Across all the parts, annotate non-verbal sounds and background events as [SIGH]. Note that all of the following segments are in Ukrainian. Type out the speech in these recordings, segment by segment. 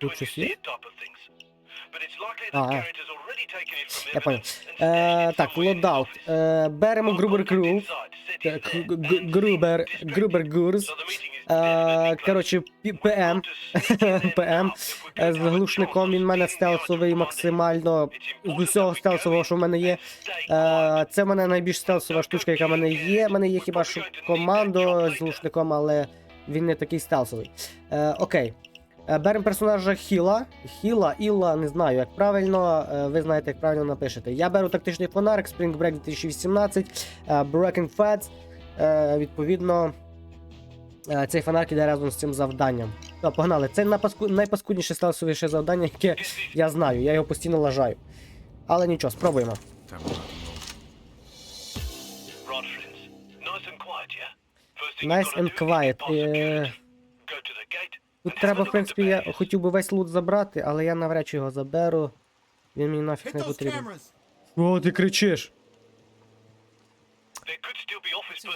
Тут щось є? 920 type of things. But it's likely А, Я понял. Е, так, лодаут. Е, беремо Грубер seems Грубер. Грубер Гурс. Е, коротше, ПМ. ПМ. З глушником він в мене стелсовий максимально. З усього стелсового, що в мене є. Е, Це в мене найбільш стелсова штучка, яка в мене є. В мене є хіба що командо з глушником, але він не такий стелсовий. Е, Окей. Е, Беремо персонажа Хіла. Хіла, Ілла, не знаю, як правильно. е, Ви знаєте, як правильно напишете. Я беру тактичний фонарик, Spring Break 2018, е, Breaking Fats. Відповідно, цей фонарик іде разом з цим завданням. То, погнали. Це найпаску... найпаскудніше стелсовіше завдання, яке я знаю. Я його постійно лажаю. Але нічого, спробуємо. Nice and quiet. Е, Тут треба, в принципі, я хотів би весь лут забрати, але я навряд чи його заберу. Він мені нафіг не потрібен. О, ти кричиш!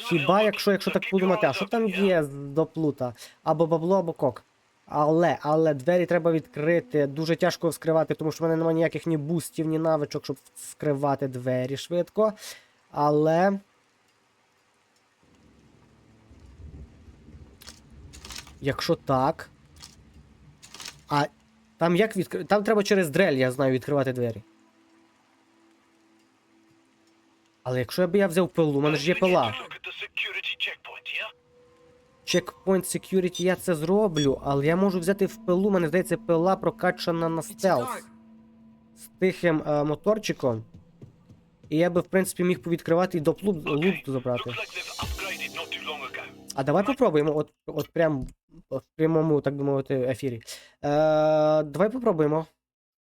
Хіба якщо, якщо так подумати, а що там є до плута? Або бабло, або кок. Але, але двері треба відкрити. Дуже тяжко вскривати, тому що в мене немає ніяких ні бустів, ні навичок, щоб вскривати двері швидко. Але. Якщо так. А там як відкрити? Там треба через дрель, я знаю, відкривати двері. Але якщо б я взяв пилу, у мене ж є пила. the security я це зроблю, але я можу взяти в пилу, мене здається, пила прокачана на стелс. З тихим е, моторчиком. І я би, в принципі, міг повідкривати і до лут забрати. А давай попробуємо, от, от прям в прямому, так би мовити, ефірі. Е, давай попробуємо.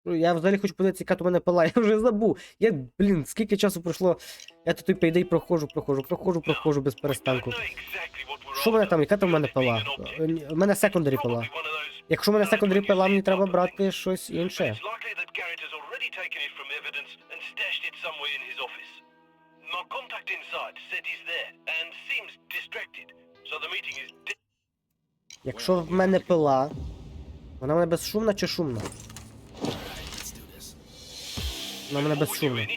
Я взагалі хочу подивитися, яка в мене пила, [LAUGHS] я вже забув. Я, блін, скільки часу пройшло. Я тут по ідеї проходжу, проходжу, проходжу, проходжу без перестанку. Що в мене там, яка там в мене пила? Е, В мене секондарі пила. Якщо в мене секондарі пила, мені треба брати щось інше. contact inside said he's there and Якщо в мене пила, вона в мене безшумна чи шумна? Вона в мене безшумна.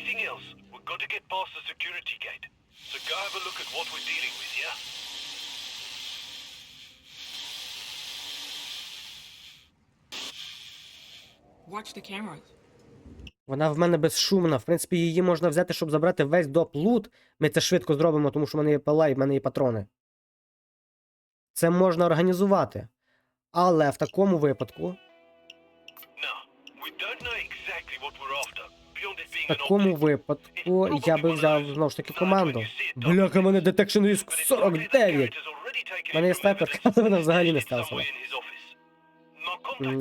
Watch the cameras. Вона в мене безшумна. В принципі, її можна взяти, щоб забрати весь доп лут. Ми це швидко зробимо, тому що в мене є пила і в мене є патрони. Це можна організувати. Але в такому випадку, в такому випадку я би взяв знову ж таки команду. Бляха, мене likely that 49. Garrett has already taken В мене є снайперка, але вона взагалі не стелсова.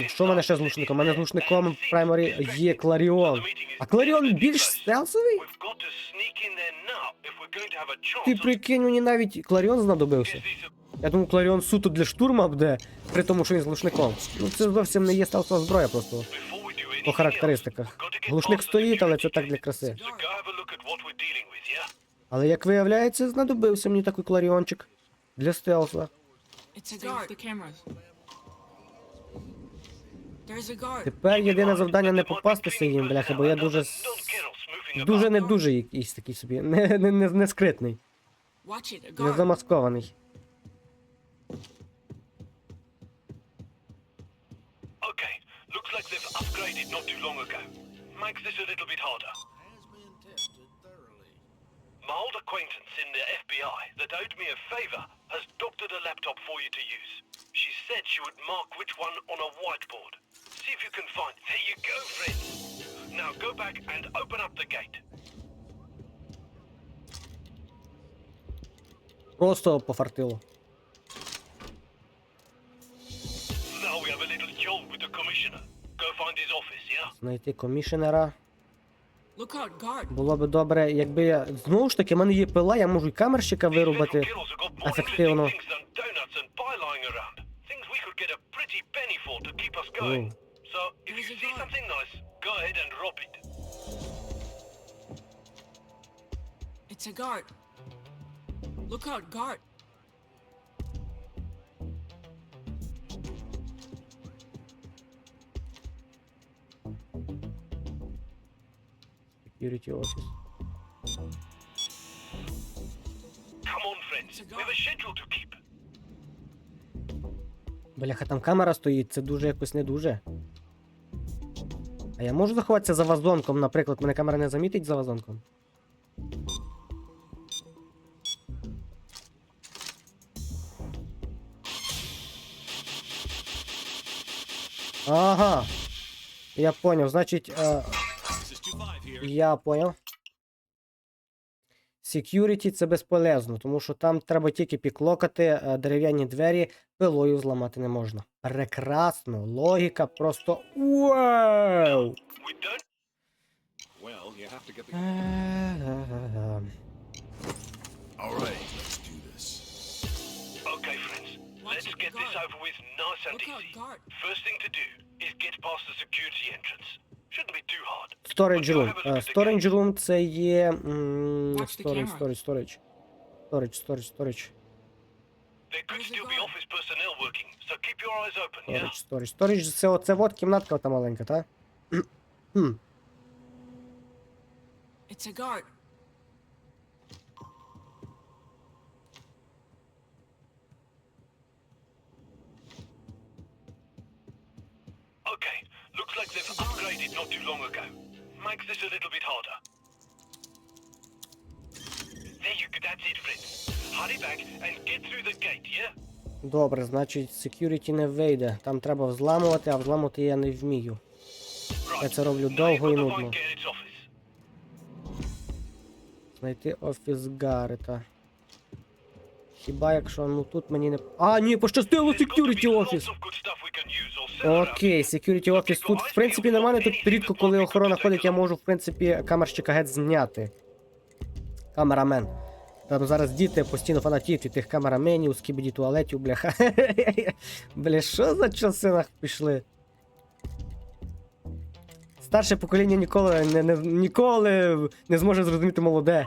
Що в мене ще з глушником? У мене з and в прайморі є Кларіон. А Кларіон більш стелсовий? Ти прикинь, мені навіть Кларіон знадобився. Я думав, Кларіон суто для штурма буде, при тому, що він з глушником. Ну це зовсім не є стелсова зброя просто. По характеристиках. Глушник стоїть, але це так для краси. Але як виявляється, знадобився мені такий кларіончик для стелса. Тепер єдине завдання не попастися їм, бляха, бо я дуже дуже не дуже якийсь такий собі, [LAUGHS] не, не, не, не скритний, не замаскований. looks like they've upgraded not too long ago. Makes this a little bit harder. Has been tested thoroughly. My old acquaintance in the FBI that owed me a favor has doctored a laptop for you to use. She said she would mark which one on a whiteboard. See if you can find. There you go, friend. Now go back and open up the gate. Просто пофартило. Now we have a little job with the commissioner. Знайти комішенера. Look out, guard. Було би добре, якби я. Знову ж таки, в мене є пила, я можу і камерщика вирубати. ефективно. and pie lying Security office. Come on, friends. We have a schedule to keep. Бляха, там камера стоїть, це дуже якось не дуже. А я можу заховатися за вазонком, наприклад, мене камера не замітить за вазонком? Ага. Я поняв, значить. Е, я поняв. Security це безполезно, тому що там треба тільки піклокати е, дерев'яні двері, пилою зламати не можна. Прекрасно, логіка просто вау! Well, you have to get the. All right, let's do this. Okay, friends. Let's get this over with nice and easy. First thing to do is get past the security entrance. Shouldn't be too hard. Storage But go room. have a Е, look at the Storage gate. room це є. м, Watch the Storage, camera. storage, storage. Storage, storage, storage. There could Where's the still be guard? office personnel working, so keep your eyes open, yeah? Storage, storage. Storage це оце от кімнатка та маленька, та? Хм. It's a guard. They've not too long ago. Makes this a little bit harder. There you go, that's it, friends. Hurry back and get through the gate, yeah? Добре, значить, security не вийде. Там треба взламувати, а взламувати я не вмію. Я це роблю довго і нудно. Знайти офіс Гарета. Хіба якщо ну тут мені не. А, ні, пощастило security офіс. Окей, security офіс тут, в принципі, нормально. Тут рідко, коли охорона ходить, я можу, в принципі, камерщика геть зняти. Камерамен. Там зараз діти постійно фанатіють від тих камераменів, скібіді туалетів, бляха. [LAUGHS] Бля, що за часи пішли? Старше покоління ніколи не, не, ніколи не зможе зрозуміти молоде.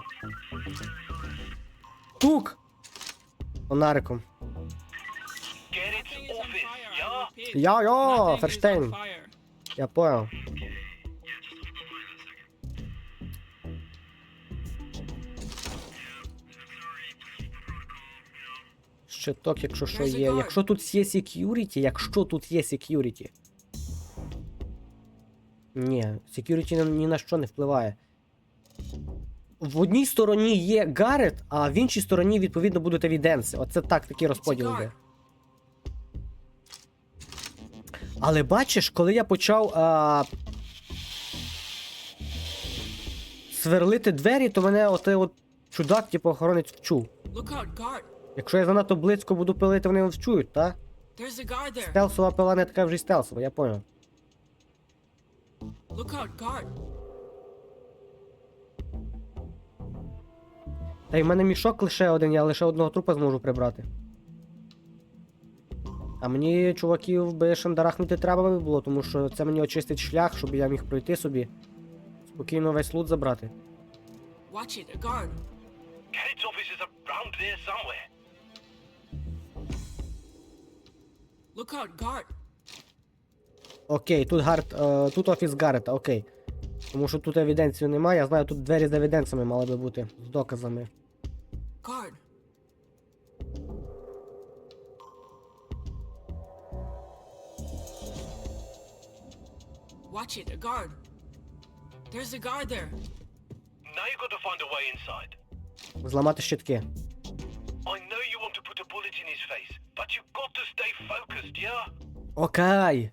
Тук! Фонариком. On Ферштейн. Я понял. Щиток, якщо що є. Якщо тут є security, якщо тут є security. Ні, security ні, на що не впливає. В одній стороні є Гаррет, а в іншій стороні, відповідно, будуть евіденси. Оце так, такий розподіл йде. Але бачиш, коли я почав а, сверлити двері, то мене отой от чудак, типу, охоронець вчув. Якщо я занадто близько буду пилити, вони вчують, there. Стелсова пила не така вже й стелсова, я guard. Та й в мене мішок лише один, я лише одного трупа зможу прибрати. А мені чуваків би шандарахнути треба би було, тому що це мені очистить шлях, щоб я міг пройти собі. Спокійно весь лут забрати. Watch it, a guard. Garrett's office is around there somewhere. Look out, guard. Окей, тут гард, е, тут офіс Гаррета, окей. Тому що тут евіденції немає, я знаю, тут двері з евіденціями мали би бути, з доказами. Guard. Watch it, a guard. There's a guard there. Now you've got to find a way inside. Зламати щитки. I know you want to put a bullet in his face, but you've got to stay focused, yeah? Окей.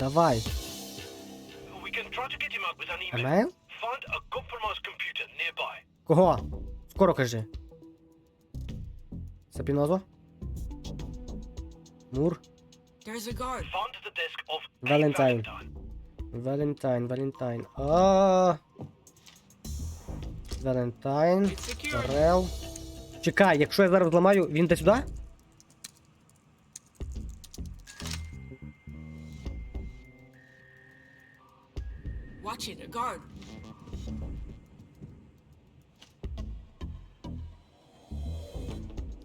Давай. We can try to get him out with an email. Емейл? Find a compromised computer nearby. Кого? Скоро кажи. Сапінозо? Мур? There's a guard. Find the desk of A. Valentine. Valentine. Валентайн, Валентайн. А. Валентайн. It's secure. Рел. Чекай, якщо я зараз зламаю, він йде сюди? Watch it, a guard.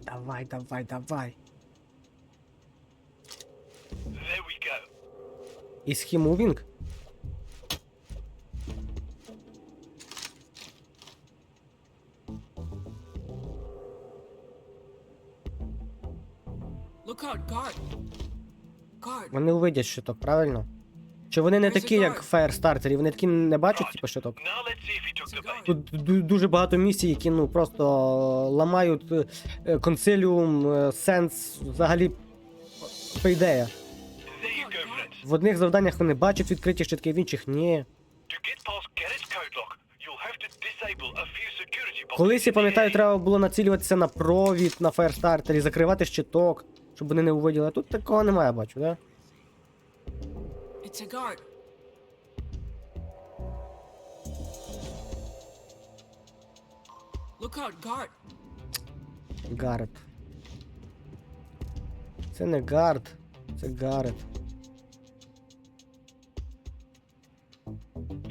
Давай, давай, давай. Is he moving? Вони увидять щиток, правильно? Чи вони не такі, як фаєрстартері, вони такі не бачать, типу, щиток? Тут дуже багато місій, які ну просто е, ламають е, консиліум, е, сенс, взагалі, по ідея. В одних завданнях вони бачать відкриті щитки, в інших ні. Колись я пам'ятаю, треба було націлюватися на провід на фаєрстартері, закривати щиток, щоб вони не увиділи. А тут такого немає, бачу, да? Гарет. Це не гард, це Гарет.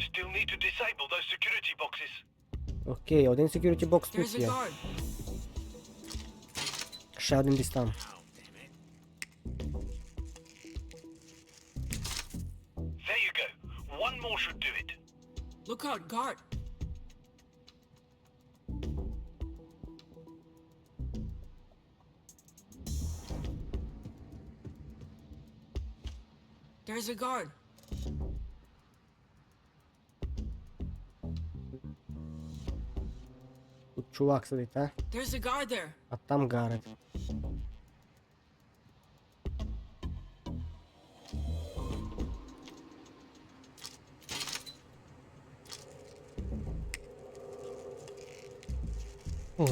Still need to disable those security boxes. Окей, один security box There's тут a є. guard. Ще один десь там. There you go. One more should do it. Look out, guard. There's a guard. чувак сидить, а? There's a guard there. А там Гарет. О,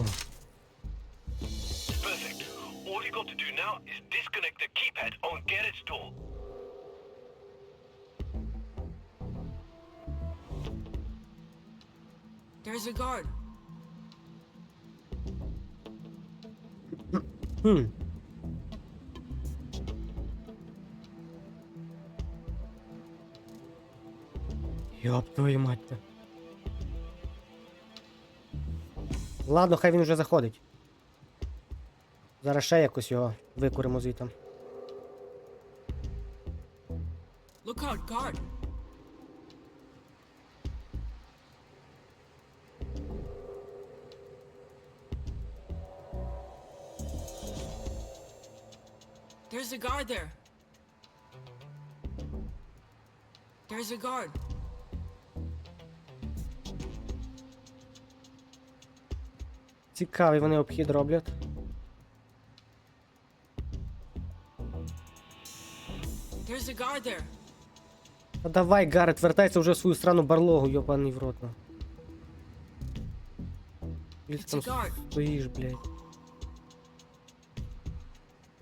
Perfect. All you got to do now is disconnect the keypad on Garrett's door. There's a guard. Хм. Йоп твою мать. -то. Ладно, хай він вже заходить. Зараз ще якось його викуримо звітом. Look out, guard. Guard there. There's a guard. Цікавий вони обхід роблять. There's a guard there. Та давай, Гарет, вертайся вже в свою срану барлогу, йобаний в рот. там стоїш, блядь.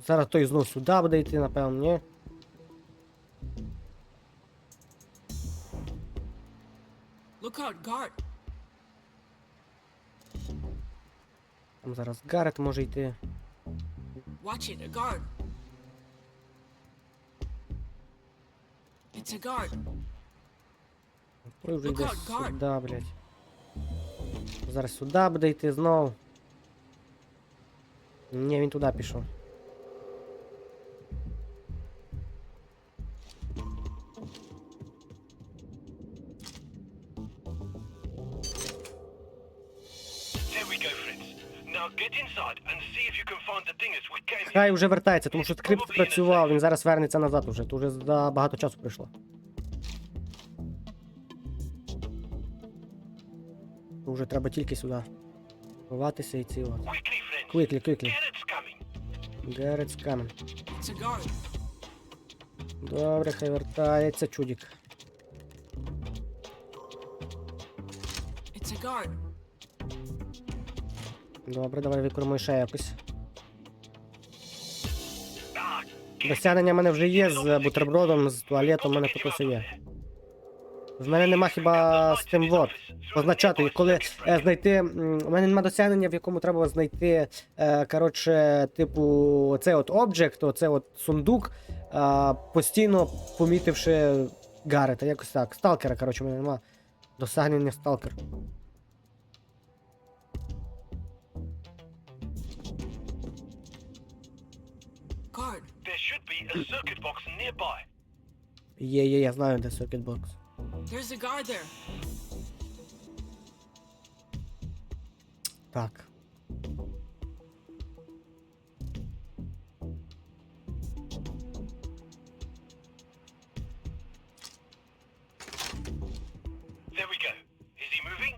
Зараз той знов сюди буде йти, напевно, ні? Look out, guard. Там зараз Гарет може йти. Watch it, a guard. It's a guard. Той вже Look йде out, guard. сюди, блядь. Зараз сюди буде йти знов. Ні, він туди пішов. Хай вже вертається, тому що скрипт працював, він зараз вернеться назад уже. Тут вже за багато часу прийшло. Тут Вже треба тільки сюди. Ховатися і ці от. Garrett's coming. It's a. Добре, хай вертається чудік. It's a guard. Добре, давай викормуй ще якось. Досягнення в мене вже є з бутербродом, з туалетом, у мене тут усе є. В мене нема хіба з тим вот. Позначати, коли е, знайти. У мене нема досягнення, в якому треба знайти. Е, коротше, типу, цей от обджект, оцей от сундук, е, постійно помітивши Гарета, якось так. Сталкера, коротше, у мене нема досягнення сталкер. a circuit box nearby. Yeah, yeah, Є, є, я знаю, де Circuit Box. There's a guard there. Так. There we go. Is he moving?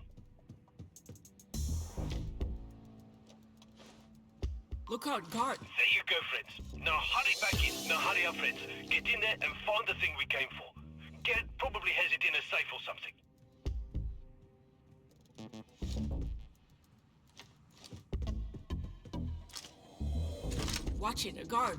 Look out, guard. There you go, friends. Now hurry back in. Now hurry up, friends. Get in there and find the thing we came for. Garrett probably has it in a safe or something. Watch it, a guard.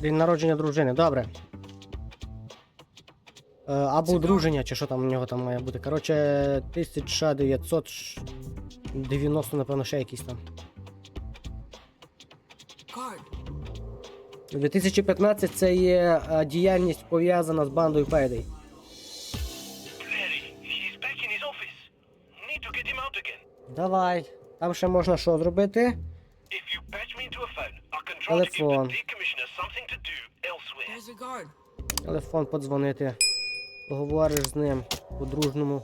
День народження дружини, добре. Е, або одруження, чи що там у нього там має бути. Коротше, 1990, напевно, ще якийсь там. 2015 це є е, діяльність пов'язана з бандою Payday. Давай. Там ще можна що зробити? If Телефон подзвонити. Поговориш з ним по-дружному.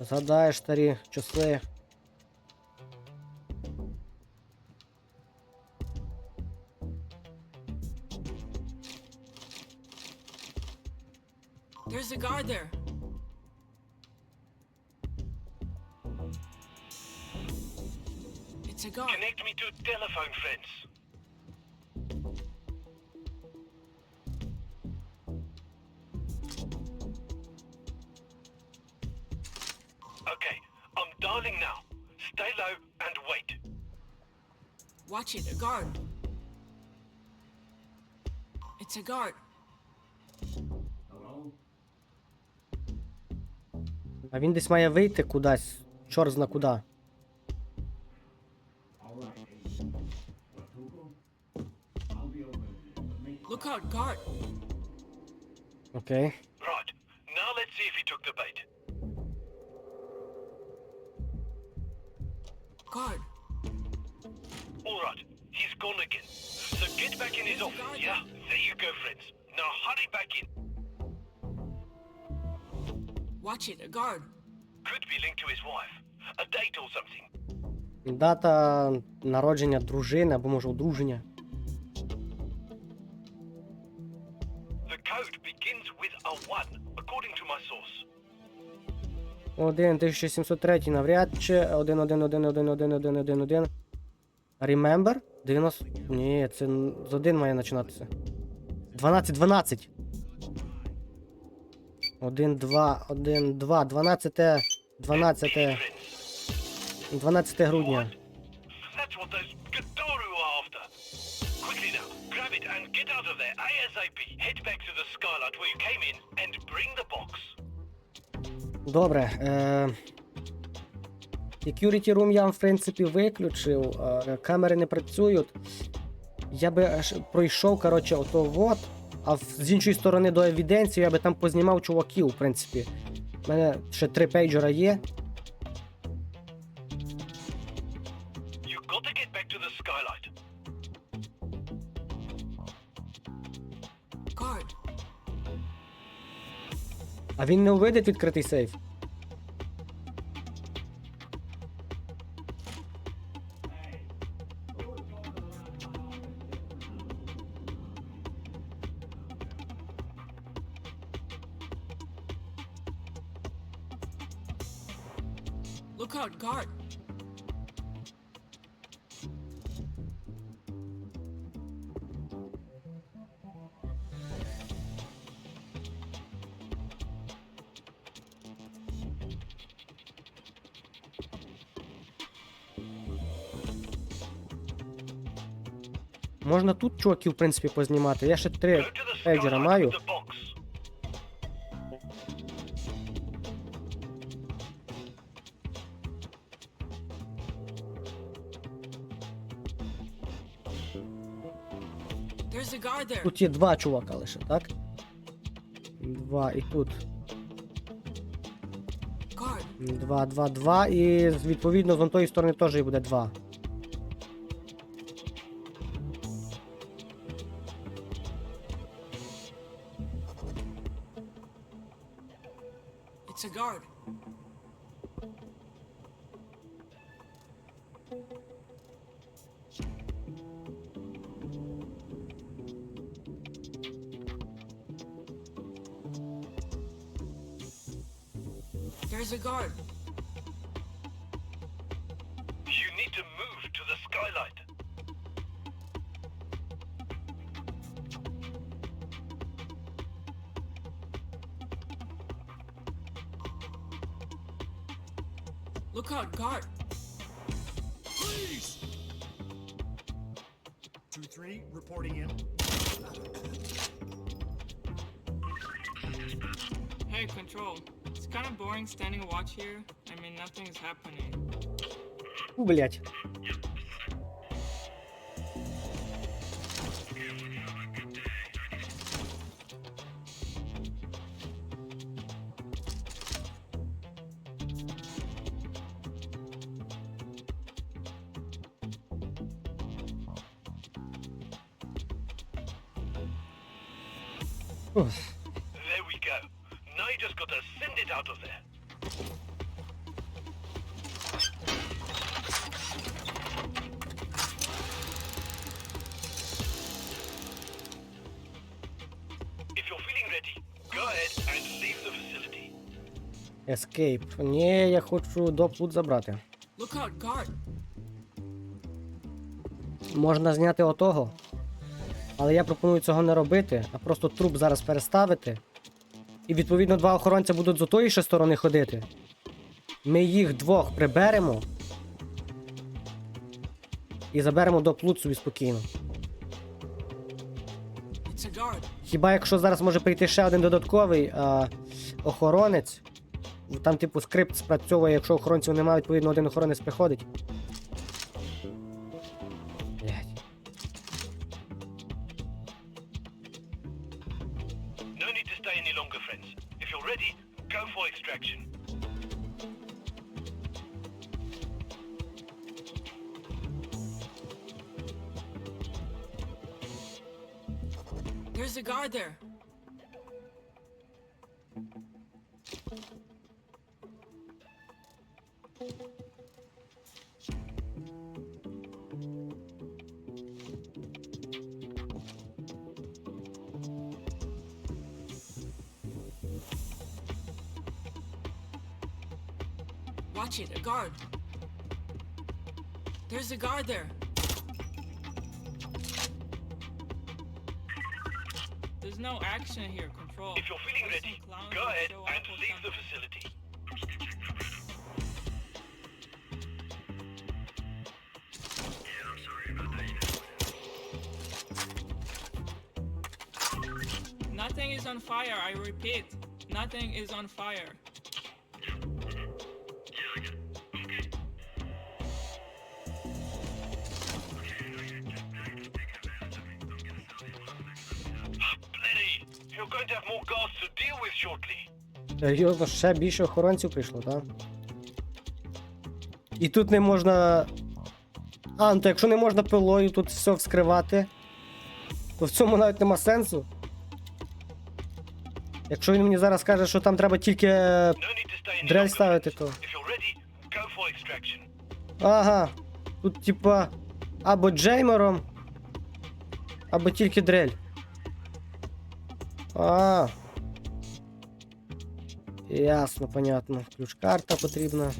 Згадаєш старі часи. There's a guard there. It's a guard. Connect me to telephone, friends. Okay, I'm dialing now. Stay low and wait. Watch it, a guard. It's a guard. А він десь має вийти кудись. Чорт зна куди. Look out, guard. Окей. Right, Guard. Alright, he's gone again. So get back in his office, yeah? There you go, friends. Now hurry back in. Watch it, a guard. Could be linked to his wife. A date or something. Дата народження дружини або може одруження. 1 1703 навряд чи 1 1 1 1 1 1 1 1 Remember? 90. Ні, це з 1 має починатися. 12 12. 1 2 1 2 12 12 12 грудня. Добре. Е... Security room я, в принципі, виключив. Е... Камери не працюють. Я би аж пройшов, коротше, ото вот. А з іншої сторони до евіденції я би там познімав чуваків, в принципі. У мене ще три пейджера є. А він не увидить відкритий сейф. Можна тут чуваків, в принципі, познімати. Я ще три еджера маю. Тут є два чувака лише, так? Два і тут. Два, два, два. І відповідно з тої сторони теж буде два. It's a guard. There's a guard. Hey, Control. It's kind of boring standing watch here. I mean, nothing's happening. Блять. Escape. Ні, я хочу доплут забрати. Look out, guard. Можна зняти отого. Але я пропоную цього не робити, а просто труп зараз переставити. І відповідно два охоронця будуть з отої ще сторони ходити. Ми їх двох приберемо. І заберемо до плут собі спокійно. Хіба якщо зараз може прийти ще один додатковий а, охоронець, там, типу, скрипт спрацьовує, якщо охоронців немає, відповідно один охоронець приходить. Блядь. No need to stay any longer, friends. If you're ready, go for extraction. There's a guard there. Watch it, a guard. There's a guard there. There's no action here, Control. If you're feeling ready, go ahead and leave the something. On fire, I repeat. Nothing is on fire. You're going to have more guards to deal with shortly. Серйозно, ще більше охоронців прийшло, так? І тут не можна. А, ну то якщо не можна пилою тут все вскривати, то в цьому навіть нема сенсу. Якщо він мені зараз каже, що там треба тільки. Any Дрель ставити, то. Ага. Тут, типа, або джеймером, або тільки дрель. А. Ясно, понятно. Ключ-карта потрібна.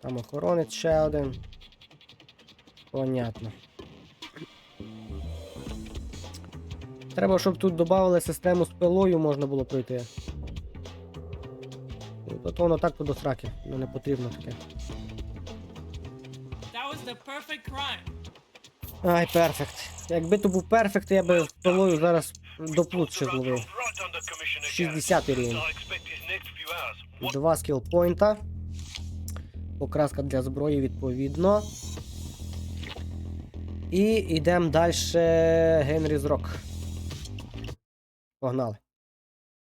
Там охоронець ще один. Понятно. Треба, щоб тут додали систему з пилою, можна було пройти. Ну, То то воно так то до сраки. Ну не потрібно таке. That was the perfect crime. Ай, перфект. Якби то був перфект, я би з пилою зараз до плут ще зловив. Right under Commissioner 60 Garrett. рівень. Два скілпойнта. Покраска для зброї, відповідно. І йдемо далі Генрі Рок. Погнали.